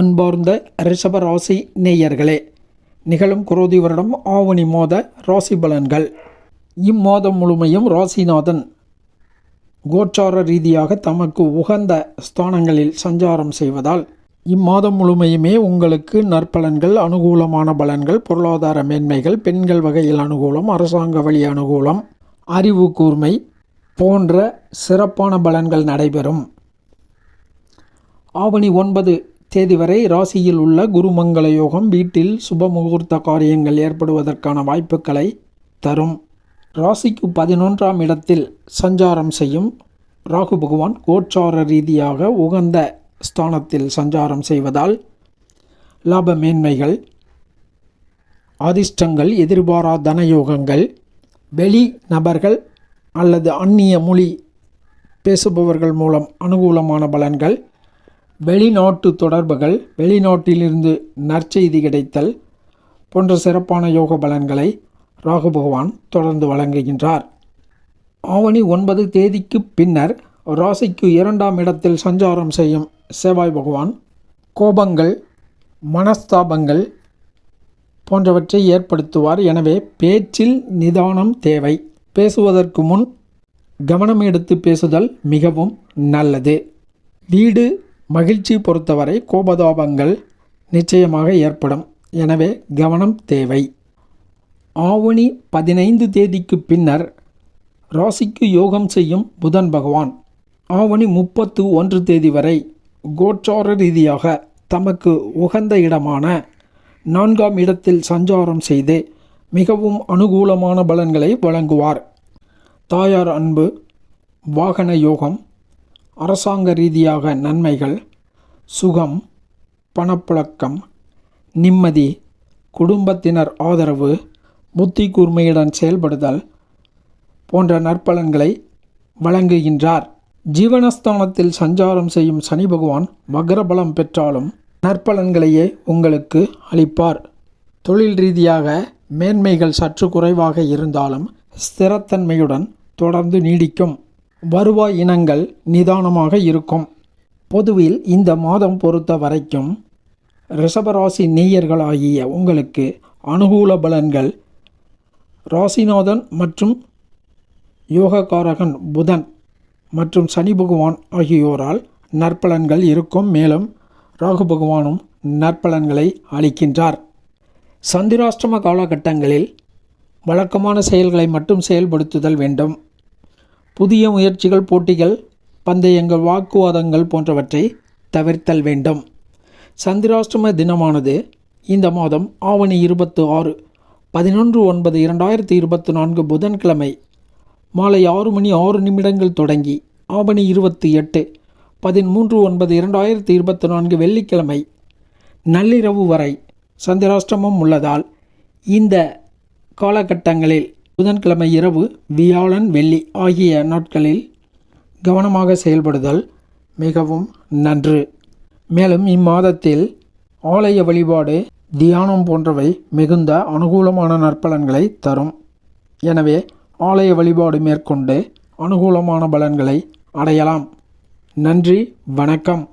அன்பார்ந்த ரிஷப ராசி நேயர்களே நிகழும் குரோதி வருடம் ஆவணி மோத ராசி பலன்கள். இம்மாதம் முழுமையும் ராசிநாதன். கோச்சார ரீதியாக தமக்கு உகந்த ஸ்தானங்களில் சஞ்சாரம் செய்வதால் இம்மாதம் முழுமையுமே உங்களுக்கு நற்பலன்கள் அனுகூலமான பலன்கள் பொருளாதார மேன்மைகள் பெண்கள் வகையில் அனுகூலம் அரசாங்க வழி அனுகூலம் அறிவு கூர்மை போன்ற சிறப்பான பலன்கள் நடைபெறும். ஆவணி ஒன்பது தேதி வரை ராசியில் உள்ள குருமங்கள யோகம் வீட்டில் சுப முகூர்த்த காரியங்கள் ஏற்படுவதற்கான வாய்ப்புகளை தரும். ராசிக்கு பதினொன்றாம் இடத்தில் சஞ்சாரம் செய்யும் ராகு பகவான் கோச்சார ரீதியாக உகந்த ஸ்தானத்தில் சஞ்சாரம் செய்வதால் லாப மேன்மைகள் அதிர்ஷ்டங்கள் எதிர்பாரா தனயோகங்கள் வெளி நபர்கள் அல்லது அந்நிய மொழி பேசுபவர்கள் மூலம் அனுகூலமான பலன்கள் வெளிநாட்டு தொடர்புகள் வெளிநாட்டிலிருந்து நற்செய்தி கிடைத்தல் போன்ற சிறப்பான யோக பலன்களை ராகு பகவான் தொடர்ந்து வழங்குகின்றார். ஆவணி ஒன்பது தேதிக்கு பின்னர் ராசிக்கு இரண்டாம் இடத்தில் சஞ்சாரம் செய்யும் செவ்வாய் பகவான் கோபங்கள் மனஸ்தாபங்கள் போன்றவற்றை ஏற்படுத்துவார். எனவே பேச்சில் நிதானம் தேவை. பேசுவதற்கு முன் கவனம் எடுத்து பேசுதல் மிகவும் நல்லது. வீடு மகிழ்ச்சி பொறுத்தவரை கோபதாபங்கள் நிச்சயமாக ஏற்படும். எனவே கவனம் தேவை. ஆவணி பதினைந்து தேதிக்கு பின்னர் ராசிக்கு யோகம் செய்யும் புதன் பகவான். ஆவணி முப்பத்து ஒன்று தேதி வரை கோச்சார ரீதியாக தமக்கு உகந்த இடமான நான்காம் இடத்தில் சஞ்சாரம் செய்து மிகவும் அனுகூலமான பலன்களை வழங்குவார். தாயார் அன்பு வாகன யோகம் அரசாங்க ரீதியாக நன்மைகள் சுகம் பணப்புழக்கம் நிம்மதி குடும்பத்தினர் ஆதரவு புத்தி கூர்மையுடன் செயல்படுதல் போன்ற நற்பலன்களை வழங்குகின்றார். ஜீவனஸ்தானத்தில் சஞ்சாரம் செய்யும் சனி பகவான் மகரபலம் பெற்றாலும் நற்பலன்களையே உங்களுக்கு அளிப்பார். தொழில் ரீதியாக மேன்மைகள் சற்று குறைவாக இருந்தாலும் ஸ்திரத்தன்மையுடன் தொடர்ந்து நீடிக்கும். வருவாய் இனங்கள் நிதானமாக இருக்கும். பொதுவில் இந்த மாதம் பொறுத்த வரைக்கும் ரிஷபராசி நேயர்களாகிய உங்களுக்கு அனுகூல பலன்கள். ராசிநாதன் மற்றும் யோகக்காரகன் புதன் மற்றும் சனி பகவான் ஆகியோரால் நற்பலன்கள் இருக்கும். மேலும் ராகு பகவானும் நற்பலன்களை அளிக்கின்றார். சந்திராஷ்டம காலகட்டங்களில் வழக்கமான செயல்களை மட்டும் செயல்படுத்துதல் வேண்டும். புதிய முயற்சிகள் போட்டிகள் பந்தயங்கள் வாக்குவாதங்கள் போன்றவற்றை தவிர்த்தல் வேண்டும். சந்திராஷ்டம தினமானது இந்த மாதம் ஆவணி இருபத்து ஆறு பதினொன்று ஒன்பது இரண்டாயிரத்தி இருபத்தி நான்கு புதன்கிழமை மாலை ஆறு மணி ஆறு நிமிடங்கள் தொடங்கி ஆவணி இருபத்தி எட்டு பதிமூன்று ஒன்பது இரண்டாயிரத்தி இருபத்தி நான்கு வெள்ளிக்கிழமை நள்ளிரவு வரை சந்திராஷ்டமம் உள்ளதால் இந்த காலகட்டங்களில் புதன்கிழமை இரவு வியாழன் வெள்ளி ஆகிய நாட்களில் கவனமாக செயல்படுதல் மிகவும் நன்று. மேலும் இம்மாதத்தில் ஆலய வழிபாடு தியானம் போன்றவை மிகுந்த அனுகூலமான நற்பலன்களை தரும். எனவே ஆலய வழிபாடு மேற்கொண்டு அனுகூலமான பலன்களை அடையலாம். நன்றி வணக்கம்.